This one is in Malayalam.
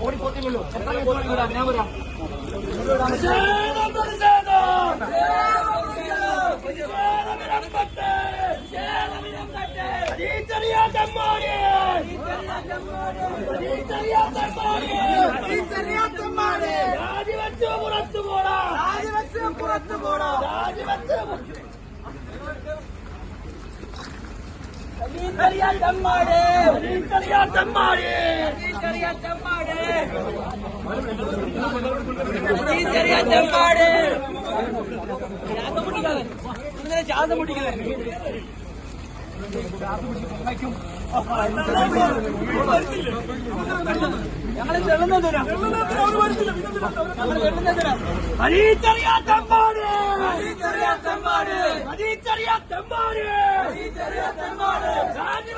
ഓടിപ്പോത്തില്ലല്ലോ എത്ര മിനിറ്റ് ഞാൻ വരാം രാജിവെച്ച് வச்சு போடும் ராஜி வச்சு முடிக்கல. ஜாதம் ഞങ്ങളെ ചെള്ളുന്നതിനാ അരീച്ചറിയാത്തമ്പാട് അരീച്ചറിയാത്തമ്പാട് അരീച്ചറിയാത്തമ്പാട്